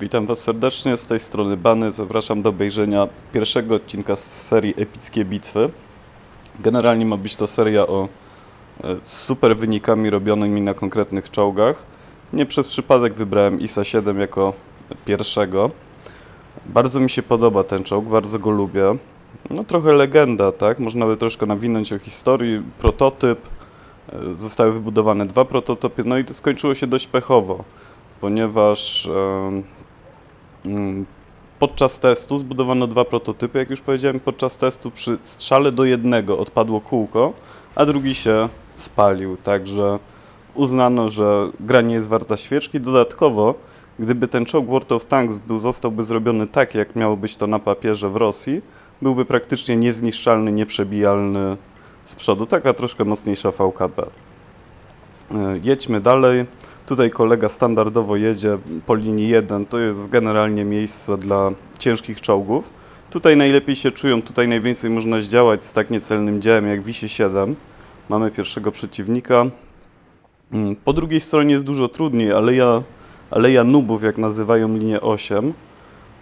Witam Was serdecznie, z tej strony Bany. Zapraszam do obejrzenia pierwszego odcinka z serii Epickie Bitwy. Generalnie ma być to seria o e, super wynikami robionymi na konkretnych czołgach. Nie przez przypadek wybrałem ISA 7 jako pierwszego. Bardzo mi się podoba ten czołg, bardzo go lubię. No trochę legenda, tak? Można by troszkę nawinąć o historii. Prototyp. E, Zostały wybudowane dwa prototypy, no i to skończyło się dość pechowo, ponieważ mm, podczas testu zbudowano dwa prototypy. Jak już powiedziałem, podczas testu przy strzale do jednego odpadło kółko, a drugi się spalił. Także uznano, że gra nie jest warta świeczki. Dodatkowo, gdyby ten czołg World of Tanks był, zostałby zrobiony tak, jak miało być to na papierze w Rosji, byłby praktycznie niezniszczalny, nieprzebijalny z przodu. Taka troszkę mocniejsza VKB. E, Jedźmy dalej. Tutaj kolega standardowo jedzie po linii 1. To jest generalnie miejsce dla ciężkich czołgów. Tutaj najlepiej się czują, tutaj najwięcej można zdziałać z tak niecelnym działem jak Wisi 7. Mamy pierwszego przeciwnika. Mm, Po drugiej stronie jest dużo trudniej, aleja, aleja nubów, jak nazywają linię 8.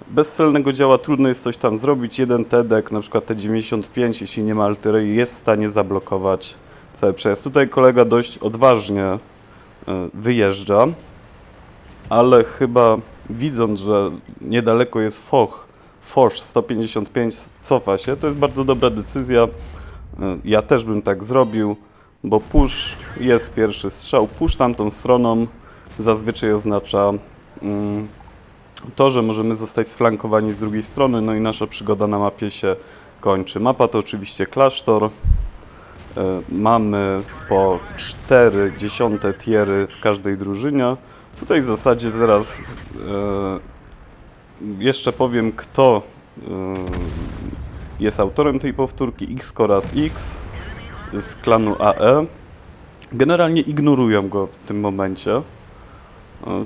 Bez celnego działa trudno jest coś tam zrobić. Jeden TEDek, na przykład T95, jeśli nie ma artylerii, jest w stanie zablokować cały przejazd. Tutaj kolega dość odważnie wyjeżdża, ale chyba widząc, że niedaleko jest Foch, Foch 155 cofa się, to jest bardzo dobra decyzja. E, Ja też bym tak zrobił, bo push jest pierwszy strzał. Push tamtą stroną zazwyczaj oznacza mm, to, że możemy zostać sflankowani z drugiej strony, no i nasza przygoda na mapie się kończy. Mapa to oczywiście klasztor. E, Mamy po 4 dziesiąte tiery w każdej drużynie. Tutaj w zasadzie teraz e, jeszcze powiem, kto e, jest autorem tej powtórki. X Coraz X z klanu AE. Generalnie ignorują go w tym momencie.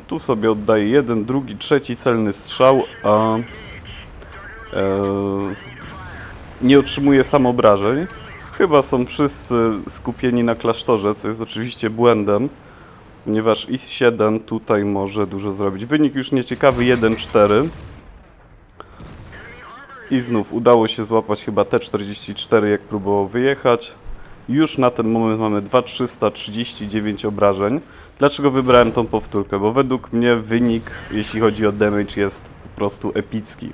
Tu sobie oddaję jeden, drugi, trzeci celny strzał, a nie otrzymuje sam obrażeń. Chyba są wszyscy skupieni na klasztorze, co jest oczywiście błędem, ponieważ IS-7 tutaj może dużo zrobić. Wynik już nieciekawy 1-4. I znów udało się złapać chyba T-44, jak próbował wyjechać. Już na ten moment mamy 2339 obrażeń. Dlaczego wybrałem tą powtórkę? Bo według mnie wynik, jeśli chodzi o damage, jest po prostu epicki.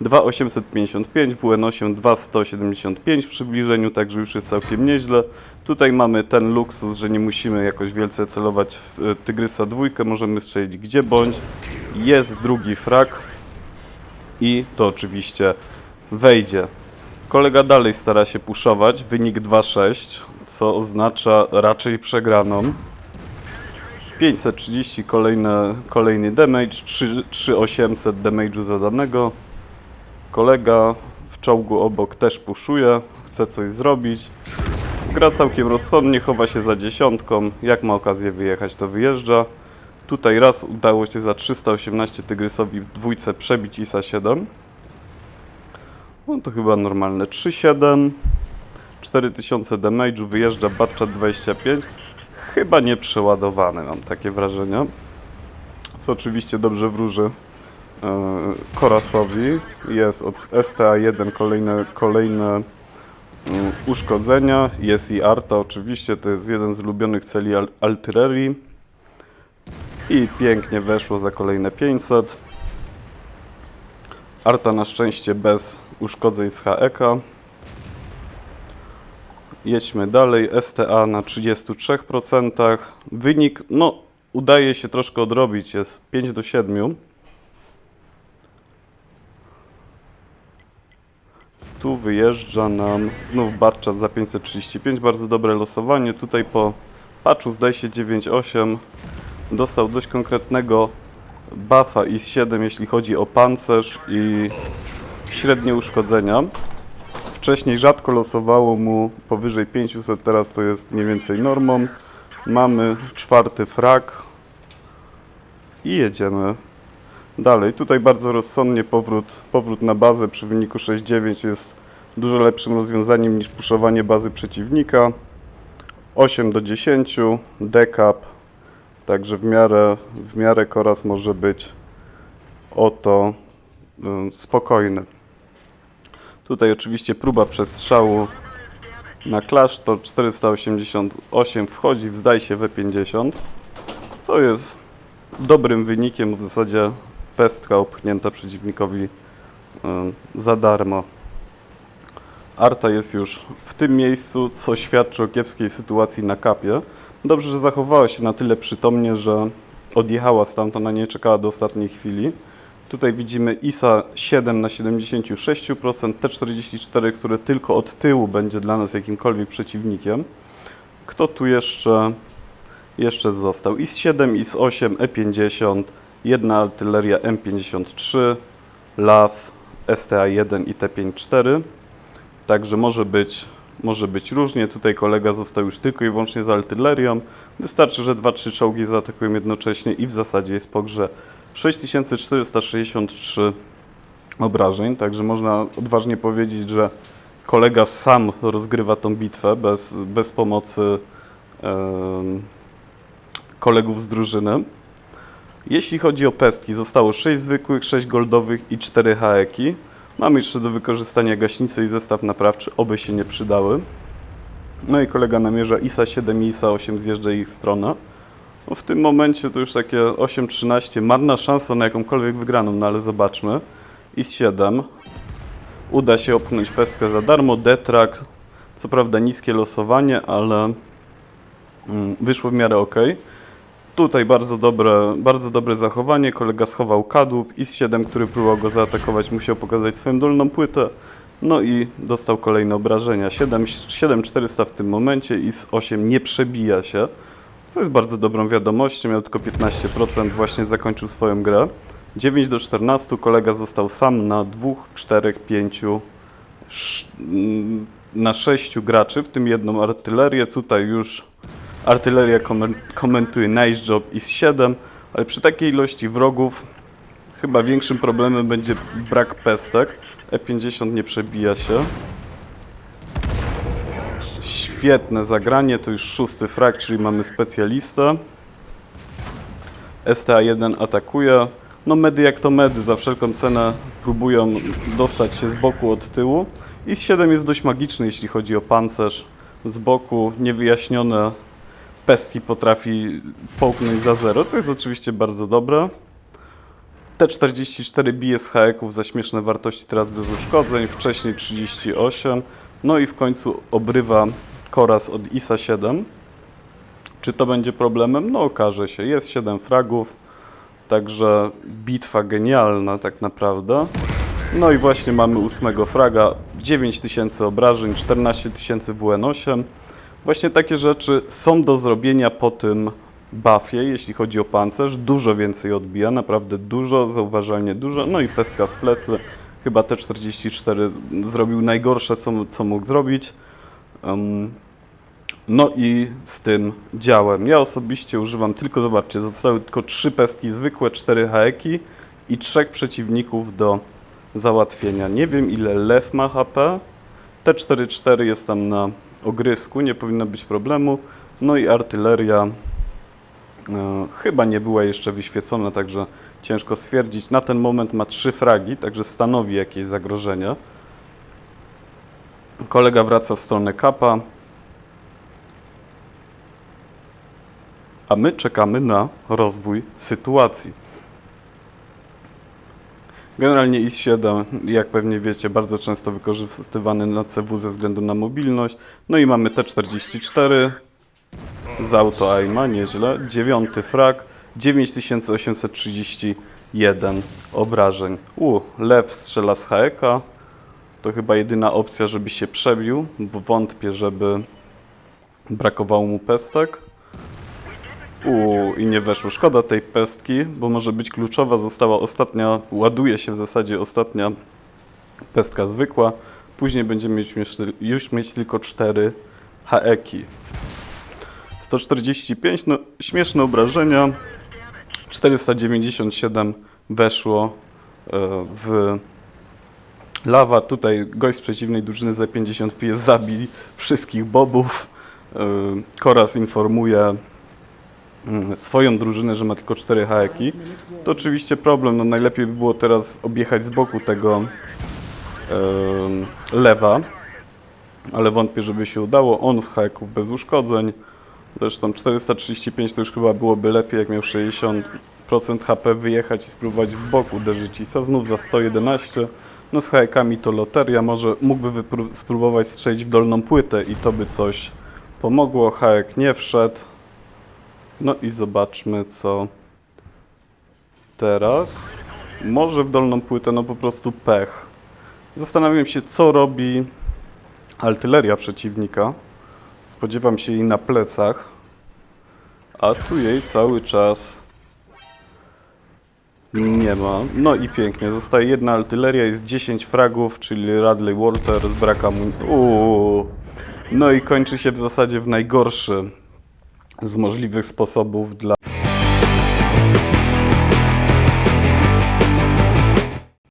2855, WN8 2175 w przybliżeniu, także już jest całkiem nieźle. Tutaj mamy ten luksus, że nie musimy jakoś wielce celować w e, Tygrysa dwójkę, możemy strzelić gdzie bądź. Jest drugi frak i to oczywiście wejdzie. Kolega dalej stara się puszować, wynik 2-6, co oznacza raczej przegraną. 530 kolejne, kolejny damage, 3 3800 damage'u zadanego. Kolega w czołgu obok też puszuje, chce coś zrobić. Gra całkiem rozsądnie, chowa się za dziesiątką. Jak ma okazję wyjechać, to wyjeżdża. Tutaj raz udało się za 318 Tygrysowi dwójce przebić ISA 7. No to chyba normalne. 3,7, 4000 damage'u, wyjeżdża Batchat 25. Chyba nie przeładowany, mam takie wrażenie. Co oczywiście dobrze wróży Korasowi. Jest od STA1 kolejne, kolejne mm, uszkodzenia. Jest i Arta oczywiście, to jest jeden z ulubionych celi al- artylerii. I pięknie weszło za kolejne 500. Arta na szczęście bez uszkodzeń z HEK. Jedźmy dalej. STA na 33%. Wynik, no, udaje się troszkę odrobić, jest 5 do 7. Tu wyjeżdża nam znów Barczat za 535. Bardzo dobre losowanie. Tutaj po patchu zdaje się 9,8 dostał dość konkretnego buffa i 7 jeśli chodzi o pancerz i średnie uszkodzenia. Wcześniej rzadko losowało mu powyżej 500, teraz to jest mniej więcej normą. Mamy czwarty frak i jedziemy dalej. Tutaj bardzo rozsądnie powrót, powrót na bazę przy wyniku 6-9 jest dużo lepszym rozwiązaniem niż puszowanie bazy przeciwnika. 8 do 10, decap, także w miarę, w miarę Koraz może być oto y, spokojny. Tutaj oczywiście próba przestrzału na klasztor 488 wchodzi w zdaj się W50, co jest dobrym wynikiem, w zasadzie pestka opchnięta przeciwnikowi y, za darmo. Arta jest już w tym miejscu, co świadczy o kiepskiej sytuacji na kapie. Dobrze, że zachowała się na tyle przytomnie, że odjechała stamtąd, a nie czekała do ostatniej chwili. Tutaj widzimy ISA 7 na 76%, T44, które tylko od tyłu będzie dla nas jakimkolwiek przeciwnikiem. Kto tu jeszcze, jeszcze został? IS-7, IS-8, E50, jedna artyleria M53, LAW, STA-1 i T-54. Także może być, może być różnie. Tutaj kolega został już tylko i wyłącznie z artylerią. Wystarczy, że 2-3 czołgi zaatakują jednocześnie i w zasadzie jest po grze 6463 obrażeń. Także można odważnie powiedzieć, że kolega sam rozgrywa tą bitwę bez, bez pomocy kolegów z drużyny. Jeśli chodzi o pestki, zostało 6 zwykłych, 6 goldowych i 4 haeki. Mamy jeszcze do wykorzystania gaśnicę i zestaw naprawczy, oby się nie przydały. No i kolega namierza ISA 7 i ISA 8 zjeżdża ich strona. No w tym momencie to już takie 8-13, marna szansa na jakąkolwiek wygraną, no ale zobaczmy. IS 7. Uda się opchnąć pestkę za darmo, detrak. Co prawda niskie losowanie, ale mm, wyszło w miarę ok. Tutaj bardzo dobre, bardzo dobre zachowanie. Kolega schował kadłub. IS-7, który próbował go zaatakować, musiał pokazać swoją dolną płytę. No i dostał kolejne obrażenia. 7, 7400 w tym momencie. IS-8 nie przebija się, co jest bardzo dobrą wiadomością. Miał tylko 15%, właśnie zakończył swoją grę. 9 do 14. Kolega został sam na 2, 4, 5, sz- mm, na 6 graczy, w tym jedną artylerię. Tutaj już Artyleria komen- komentuje nice job is 7, ale przy takiej ilości wrogów chyba większym problemem będzie brak pestek. E50 nie przebija się. Świetne zagranie, to już szósty frag, czyli mamy specjalistę. STA1 atakuje. No medy jak to medy, za wszelką cenę próbują dostać się z boku od tyłu. I 7 jest dość magiczny, jeśli chodzi o pancerz. Z boku niewyjaśnione pestki potrafi połknąć za zero, co jest oczywiście bardzo dobre. T44 bije z haeków za śmieszne wartości, teraz bez uszkodzeń, wcześniej 38. No i w końcu obrywa Koraz od ISA 7. Czy to będzie problemem? No okaże się. Jest 7 fragów, także bitwa genialna tak naprawdę. No i właśnie mamy ósmego fraga, 9000 obrażeń, 14 tysięcy WN8. Właśnie takie rzeczy są do zrobienia po tym buffie, jeśli chodzi o pancerz. Dużo więcej odbija, naprawdę dużo, zauważalnie dużo. No i pestka w plecy. Chyba T44 zrobił najgorsze, co, co mógł zrobić. Em, no i z tym działem. Ja osobiście używam tylko, zobaczcie, zostały tylko trzy pestki zwykłe, cztery haeki i trzech przeciwników do załatwienia. Nie wiem ile lew ma HP. T44 jest tam na ogrysku, nie powinno być problemu. No i artyleria e, chyba nie była jeszcze wyświecona, także ciężko stwierdzić. Na ten moment ma trzy fragi, także stanowi jakieś zagrożenie. Kolega wraca w stronę kapa. A my czekamy na rozwój sytuacji. Generalnie IS-7, jak pewnie wiecie, bardzo często wykorzystywany na CW ze względu na mobilność. No i mamy T-44 z auto aima, nieźle. Dziewiąty frag, 9831 obrażeń. U, lew strzela z HEK-a. To chyba jedyna opcja, żeby się przebił, bo wątpię, żeby brakowało mu pestek. U, i nie weszło. Szkoda tej pestki, bo może być kluczowa. Została ostatnia, ładuje się w zasadzie ostatnia pestka zwykła. Później będziemy mieć już, już mieć tylko cztery haeki. 145, no śmieszne obrażenia. 497 weszło e, w lawa. Tutaj gość z przeciwnej drużyny z 50 zabij wszystkich bobów. E, Koraz informuje swoją drużynę, że ma tylko cztery haki, to oczywiście problem. No najlepiej by było teraz objechać z boku tego em, lewa, ale wątpię, żeby się udało. On z haków bez uszkodzeń. Zresztą 435 to już chyba byłoby lepiej, jak miał 60% HP wyjechać i spróbować w bok uderzyć Isa. Znów za 111. No z hajkami to loteria. Może mógłby spróbować strzelić w dolną płytę i to by coś pomogło. Hajek nie wszedł. No i zobaczmy co teraz. Może w dolną płytę, no po prostu pech. Zastanawiam się, co robi artyleria przeciwnika. Spodziewam się jej na plecach, a tu jej cały czas nie ma. No i pięknie, zostaje jedna artyleria, jest 10 fragów, czyli Radley Walter z braka mu... Uuu. No i kończy się w zasadzie w najgorszy z możliwych sposobów dla